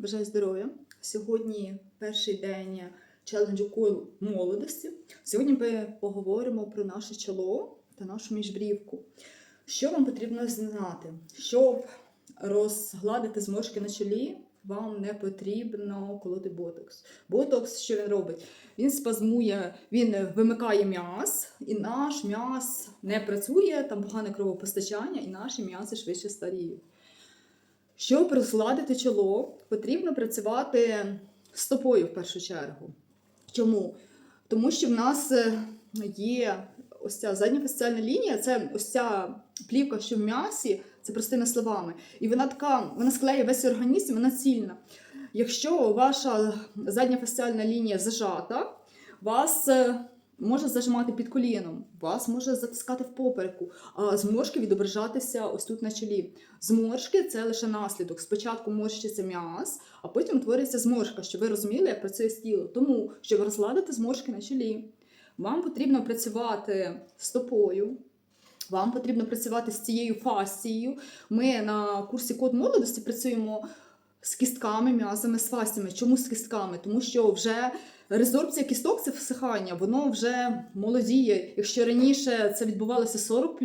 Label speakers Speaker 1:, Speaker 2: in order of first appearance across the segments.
Speaker 1: Бажаю здоров'я. Сьогодні перший день челенджу кол молодості. Сьогодні ми поговоримо про наше чоло та нашу міжбрівку. Що вам потрібно знати? Щоб розгладити зморшки на чолі, вам не потрібно колоти ботокс. Ботокс, що він робить? Він спазмує, він вимикає м'яз, і наш м'яз не працює, там погане кровопостачання, і наші м'язи швидше старіють. Щоб розгладити чоло, потрібно працювати стопою в першу чергу. Чому? Тому що в нас е, є ось ця задня фасціальна лінія, це ось ця плівка, що в м'ясі, це простими словами. І вона така, вона склеює весь організм, вона цільна. Якщо ваша задня фасціальна лінія зажата, вас е, може зажимати під коліном, вас може затискати в попереку, а зморшки відображатися ось тут на чолі. Зморшки це лише наслідок. Спочатку морщиться м'яз, а потім утворюється зморшка, щоб ви розуміли, як працює тіло. Тому, щоб розгладити зморшки на чолі, вам потрібно працювати стопою. Вам потрібно працювати з цією фасцією. Ми на курсі код молодості працюємо з кістками, м'язами, з фасціями. Чому з кістками? Тому що вже резорбція кісток це всихання, воно вже молодіє. Якщо раніше це відбувалося 40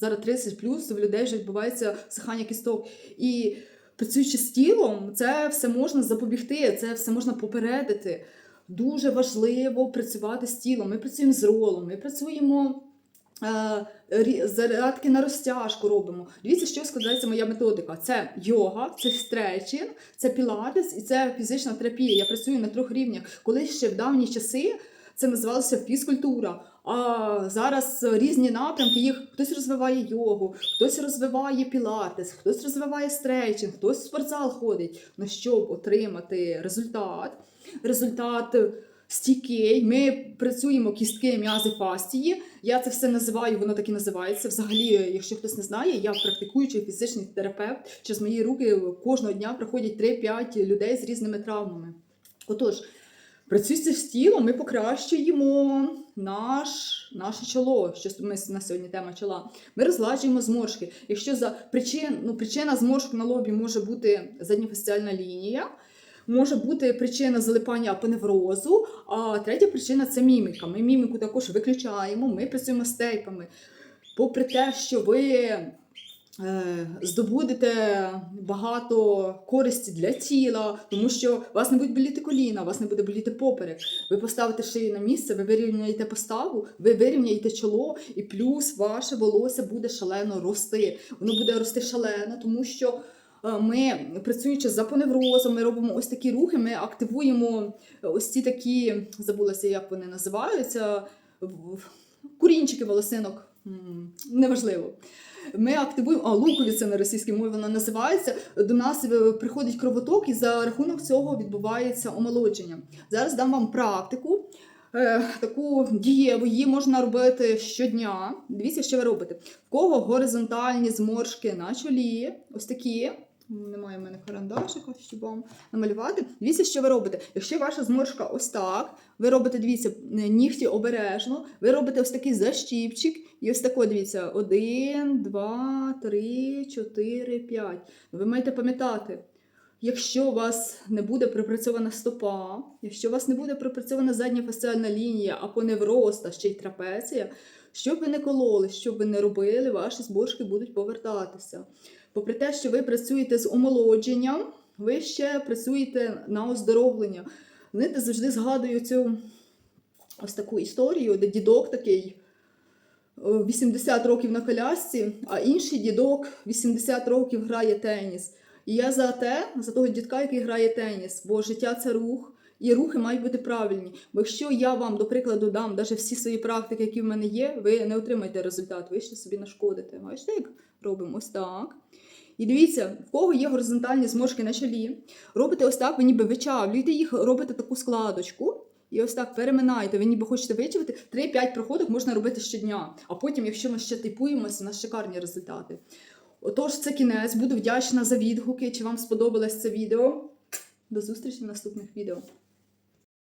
Speaker 1: зараз 30 в людей вже відбувається всихання кісток. І працюючи з тілом, це все можна запобігти, це все можна попередити. Дуже важливо працювати з тілом. Ми працюємо з ролом, ми працюємо. Е, Зарядки на розтяжку робимо. Дивіться, що складається моя методика. Це йога, це стретчинг, це пілатес і це фізична терапія. Я працюю на трьох рівнях. Колись ще в давні часи це називалося фізкультура. А зараз різні напрямки. Їх хтось розвиває йогу, хтось розвиває пілатес, хтось розвиває стретчинг, хтось в спортзал ходить. Ну щоб отримати результат, результат стійкий. Ми працюємо кістки, м'язи, фастії. Я це все називаю, воно так і називається. Взагалі, якщо хтось не знає, я практикуючий фізичний терапевт. Через мої руки кожного дня приходять 3-5 людей з різними травмами. Отож, працюючи з тілом, ми покращуємо наш, наше чоло. Що ми на сьогодні тема чола. Ми розгладжуємо зморшки. Якщо за причин, ну, причина зморшок на лобі може бути задньофасціальна лінія. Може бути причина залипання апоневрозу, а третя причина це міміка. Ми міміку також виключаємо, ми працюємо з тейпами. Попри те, що ви е, здобудете багато користі для тіла, тому що вас не будуть боліти коліна, вас не буде боліти поперек. Ви поставите шию на місце, ви вирівняєте поставу, ви вирівняєте чоло, і плюс ваше волосся буде шалено рости. Воно буде рости шалено, тому що. Е, Ми працюючи з апоневрозом, ми робимо ось такі рухи, ми активуємо ось ці такі, забулася, як вони називаються, курінчики волосинок. Неважливо. Ми активуємо, а лукові це на російській мові вона називається. До нас е, приходить кровоток, і за рахунок цього відбувається омолодження. Зараз дам вам практику. Е, Таку дієву її можна робити щодня. Дивіться, що ви робите. В кого горизонтальні зморшки на чолі, ось такі. Немає в мене карандашика, щоб вам намалювати. Дивіться, що ви робите. Якщо ваша зморшка ось так, ви робите, дивіться, нігті обережно, ви робите ось такий защіпчик, і ось тако, дивіться, один, два, три, чотири, п'ять. Ви маєте пам'ятати, якщо у вас не буде пропрацьована стопа, якщо у вас не буде пропрацьована задня фасціальна лінія, апоневроз та ще й трапеція, що б ви не кололи, що б ви не робили, ваші зборшки будуть повертатися. Попри те, що ви працюєте з омолодженням, ви ще працюєте на оздоровлення. Знаєте, завжди згадую цю ось таку історію, де дідок такий е, 80 років на колясці, а інший дідок 80 років грає теніс. І я за те, за того дідка, який грає теніс, бо життя це рух. І рухи мають бути правильні. Бо якщо я вам, до прикладу, дам навіть всі свої практики, які в мене є, ви не отримаєте результат, ви ще собі нашкодите. Бачите, як робимо ось так. І дивіться, в кого є горизонтальні зморшки на чолі, робите ось так, ви ніби вичавлюєте їх, робите таку складочку. І ось так переминаєте, ви ніби хочете вичавити. 3-5 проходок можна робити щодня. А потім, якщо ми ще типуємося, у нас шикарні результати. Отож, це кінець. Буду вдячна за відгуки. Чи вам сподобалось це відео? До зустрічі в наступних відео.